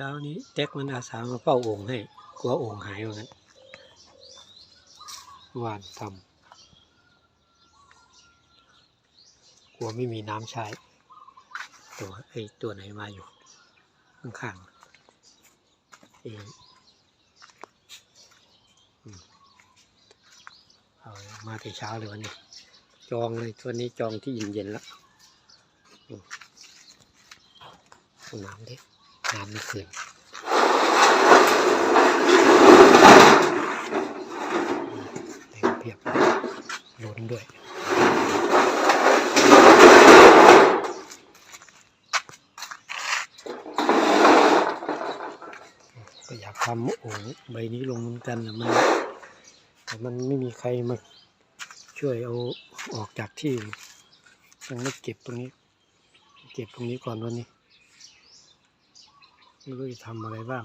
ช้านี้แจ็คมันอาสามาเฝ้าโอ่งให้ กลัวโอ่งหายว่างั้นวานทำกลัวไม่มีน้ำใช้ ตัวไอ้ตัวไหนมาอยู่ ข้างๆเองอืมเอามาแต่เช้าเลยวันนี้ จองเลยตัวนี้จองที่เย็นๆแล้วอืมเอาน้ำดิ น้ำไม่คืนเต็มเพียบล้นด้วยก็อยากทำโอ่งใบนี้ลงเหมือนกันแต่มันแต่มันไม่มีใครมาช่วยเอาออกจากที่ยังไม่เก็บตรงนี้ เก็บตรงนี้ก่อนวันนี้ ไม่รู้จะทำอะไรบ้าง